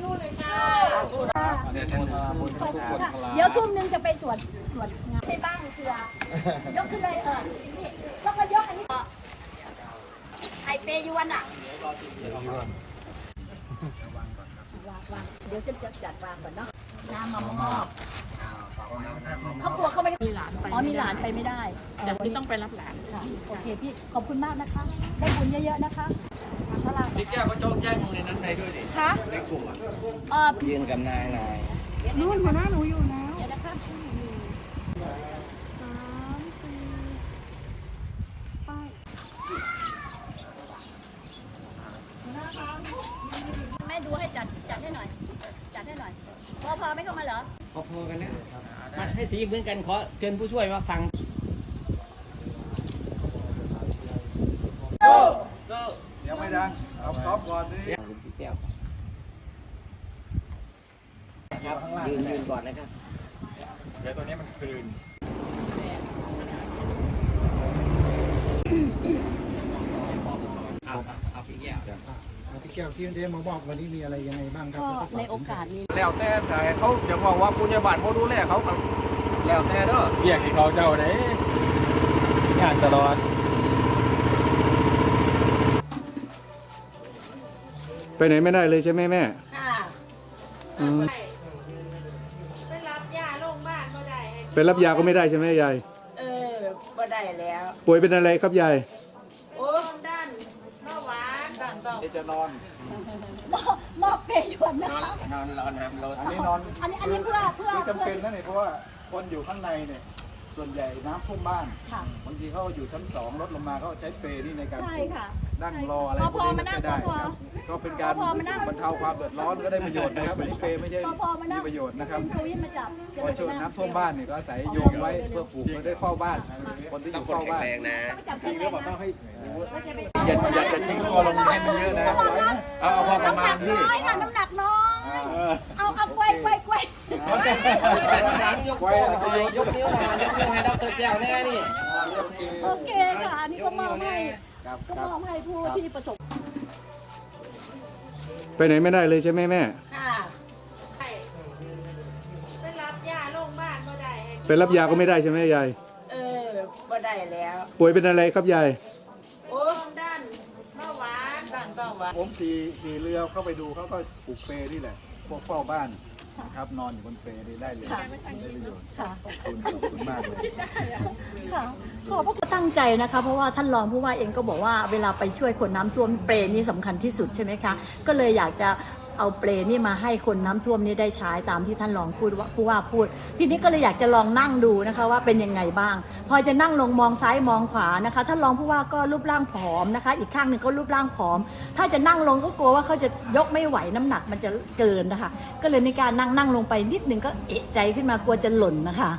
สู้เลยค่ะขอบคุณค่ะเดี๋ยวทุ่มหนึงจะไปสวดสวดงานในบ้านเสือยกขึ้นเลยเออนี่ยกก็ยกอันนี้ออกไข่เปยวนอะวางวางเดี๋ยวจะจัดจัดวางก่อนเนาะน้ำมามอบเขากลัวเขาไม่ได้มีหลานไปอ๋อมีหลานไปไม่ได้แต่ที่ต้องไปรับหลานค่ะโอเคพี่ขอบคุณมากนะคะ ได้บุญเยอะๆนะคะพระรามพี่แก้วก็โจ๊กแจ้งในนั้นในด้วยดิคะในกลุ่มอะ เออยืนกับนายนายนู่นหัวหน้าหนูอยู่แล้วเดี๋ยวนะคะสามสี่ป้ายแม่ดูให้จัดจัดให้หน่อย จัดให้หน่อย พอพอไม่เข้ามาเหรอ พอๆกันแล้วมาให้สีเหมือนกันขอเชิญผู้ช่วยมาฟังโซ่โซ่ยังไม่ดังเอาซอฟก่อนดิ พี่แก้วครับยืนยืนก่อนนะครับเดี๋ยวตัวนี้มันคืนเอาเอาพี่แก้วพี่แก้วที่ได้มาบอกวันนี้มีอะไรยังไงบ้างครับก็ในโอกาสนี้แล้วแต่แต่เขาจะบอกว่าคุณยาบาลเขาดูแลเขาก็แล้วแต่เด้อเรียกที่เขาเจ้าไหนงานตลอดไปไหนไม่ได้เลยใช่ไหมแม่ ค่ะ อืม ไปรับยาโรงพยาบาลก็ ได้ให้ไปรับยาก็ไม่ได้ใช่ไหมยาย เออบ่ได้แล้ว ป่วยเป็นอะไรครับยาย โอ้ด้านเบาหวานด้านเบาเดี๋ยวจะนอนมอบมอบเปยวนนะคะนอนรอน้ำรถอันนี้นอน อันนี้อันนี้เพื่อเพื่อที่เพื่จำเป็นอนะเนี่ยเพราะว่าคนอยู่ข้างในเนี่ย ส่วนใหญ่น้ำท่วมบ้านค่ะ บางทีเขาอยู่ชั้นสองรถลงมาเขาใช้เปรย์นี่ในการใช่ค่ะนั่งรออะไรพอพพวอกนี้มาไม่นั่งได้พอครับก็เป็นการพอมานั่ง บรรเทาความเดือดร้อนก็ได้ประโยชน์นะครับอันนี้เปรย์ไม่ใช่พอพอมานั่งมีประโยชน์นะครับณครูยิ่มาจับเพราะช่วงน้ำท่วมบ้านเนี่ยก็อาศัยโยงไว้เพื่อปลูกไว้ได้เฝ้าบ้าน คนที่อยู่เฝ้าบ้านต้องจับจริงหรือเปล่าต้องให้อย่าอย่าอย่าทิ้งตัวลงให้มันเยอะนะ เอาเอาพอประมาณที่น้อยค่ะน้ำหนักน้อย เอาเอากล้วยกล้วยกล้วย หลังยกนิ้วยกนิ้วมายกนิ้วให้ดรแก้วแน่นี่โอเคค่ะอันนี้ก็มอบให้ก็มอบให้ผู้ที่ประสบไปไหนไม่ได้เลยใช่ไหมแม่ ค่ะใช่ไปรับยาโรงพยาบาลก็ได้ไปรับยาก็ไม่ได้ใช่ไหมยาย เออบ่ได้แล้ว ป่วยเป็นอะไรครับยาย โอ้ด้านเบาหวานด้านเบาหวาน ผมขี่ขี่เรือเข้าไปดูเขาก็ปลูกเปรย์นี่แหละ พวกเฝ้าบ้าน ครับนอนอยู่บนเปรย์นี่ได้เลยได้ประโยชน์ค่ะ ขอบคุณขอบคุณมากเลย ค่ะขอบพระคุณตั้งใจนะคะ เพราะว่าท่านรองผู้ว่าเองก็บอกว่าเวลาไปช่วยคนน้ำท่วมเปรย์นี่สำคัญที่สุดใช่ไหมคะ ก็เลยอยากจะ เอาเปรนี่มาให้คนน้ำท่วมนี่ได้ใช้ตามที่ท่านรองพูดว่าผู้ว่าพูด ทีนี้ก็เลยอยากจะลองนั่งดูนะคะว่าเป็นยังไงบ้าง พอจะนั่งลงมองซ้ายมองขวานะคะท่านรองผู้ว่าก็รูปร่างผอมนะคะ อีกข้างหนึ่งก็รูปร่างผอม ถ้าจะนั่งลงก็กลัวว่าเขาจะยกไม่ไหวน้ำหนักมันจะเกินนะคะ ก็เลยในการนั่งนั่งลงไปนิดนึงก็เอะใจขึ้นมากลัวจะหล่นนะคะ